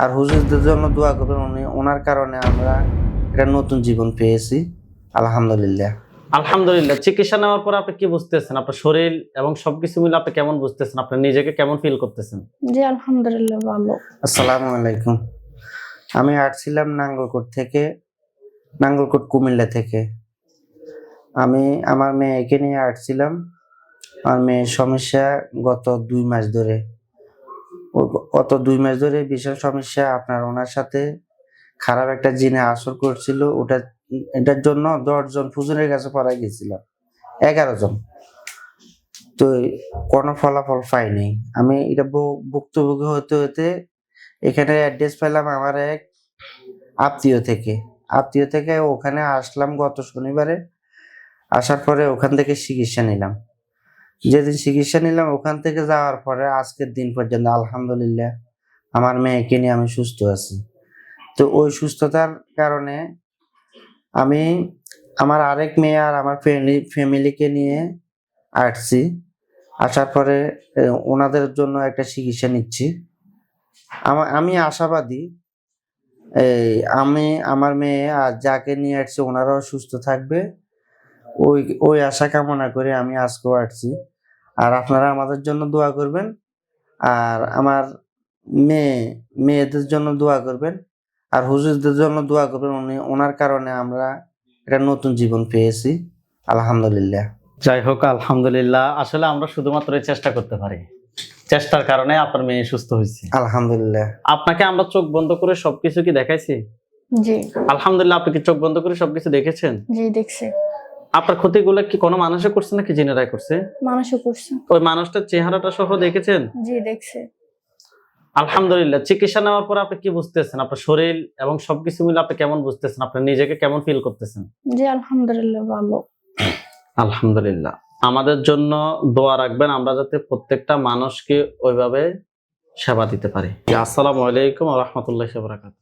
আর হুজুরদের জন্য দোয়া করবেন উনি ওনার কারণে আমরা একটা নতুন জীবন পেয়েছি। আলহামদুলিল্লাহ। আলহামদুলিল্লাহ। চিকিৎসা নেওয়ার পর আপনি কি বুঝতেছেন? আপনার শরীর এবং সবকিছু মিলে আপনি কেমন বুঝতেছেন? আপনি নিজেকে কেমন ফিল করতেছেন? জি আলহামদুলিল্লাহ ভালো। আসসালামু আলাইকুম। আমি আসছিলাম নাঙ্গলকোট থেকে নাঙ্গলকোট কুমিল্লা থেকে। আমি আমার মেয়েকে নিয়ে আসছিলাম। আমার মেয়ের সমস্যা গত দুই মাস ধরে। গত দুই মাস ধরে বিশাল সমস্যা। আপনার ওনার সাথে খারাপ একটা জিনে আসর করছিল। ওটা, এটার জন্য দশজন ফুজুরের কাছে পড়া গেছিলাম। এগারো জন। তো কোনো ফলাফল পাইনি। আমি এটা ভুক্তভোগী হতে হতে এখানে অ্যাড্রেস পেলাম আমার এক আত্মীয় থেকে। আত্মীয় থেকে ওখানে আসলাম গত শনিবারে। আসার পরে ওখান থেকে চিকিৎসা নিলাম। যেদিন চিকিৎসা নিলাম, ওখান থেকে যাওয়ার পরে আজকের দিন পর্যন্ত, আলহামদুলিল্লাহ, আমার মেয়েকে নিয়ে আমি সুস্থ আছি। তো ওই সুস্থতার কারণে আমি আমার আরেক মেয়ে আর আমার ফ্যামিলিকে নিয়ে আসছি। আসার পরে ওনাদের জন্য একটা চিকিৎসা নিচ্ছি। আমা- আমি আশাবাদী, এই, আমি, আমার মেয়ে আর যাকে নিয়ে আসছি, ওনারাও সুস্থ থাকবে। ওই ওই আশা কামনা করে আমি আজকেও আসছি। আর আপনারা আমাদের জন্য দোয়া করবেন। আর আমার মেয়ে মেয়েদের জন্য দোয়া করবেন। আর হুজুরদের জন্য দোয়া করবেন উনি ওনার কারণে আমরা একটা নতুন জীবন পেয়েছি। আলহামদুলিল্লাহ। যাই হোক আলহামদুলিল্লাহ। আসলে আমরা শুধুমাত্র এই চেষ্টা করতে পারি। চেষ্টার কারণে আপনার মেয়ে সুস্থ হয়েছে। আলহামদুলিল্লাহ। আপনাকে আমরা চোখ বন্ধ করে সবকিছু কি দেখাইছি? জি। আলহামদুলিল্লাহ আপনি কি চোখ বন্ধ করে সবকিছু দেখেছেন? জি দেখছি। আপনার ক্ষতিগুলো কি কোনো মানুষে করছে নাকি জিনেরাই করছে? মানুষও করছে। ওই মানুষটার চেহারাটা সহ দেখেছেন? জি দেখছি। আলহামদুলিল্লাহ চিকিৎসা নেওয়ার পর আপনি কি বুঝতেছেন? আপনার শরীর এবং সবকিছু মিলে আপনি কেমন বুঝতেছেন? আপনি নিজেকে কেমন ফিল করতেছেন? জি আলহামদুলিল্লাহ ভালো। আলহামদুলিল্লাহ। আমাদের জন্য দোয়া রাখবেন আমরা যাতে প্রত্যেকটা মানুষকে ওইভাবে সেবা দিতে পারি। আসসালামু আলাইকুম রহমতুল্লাহ বরাকাত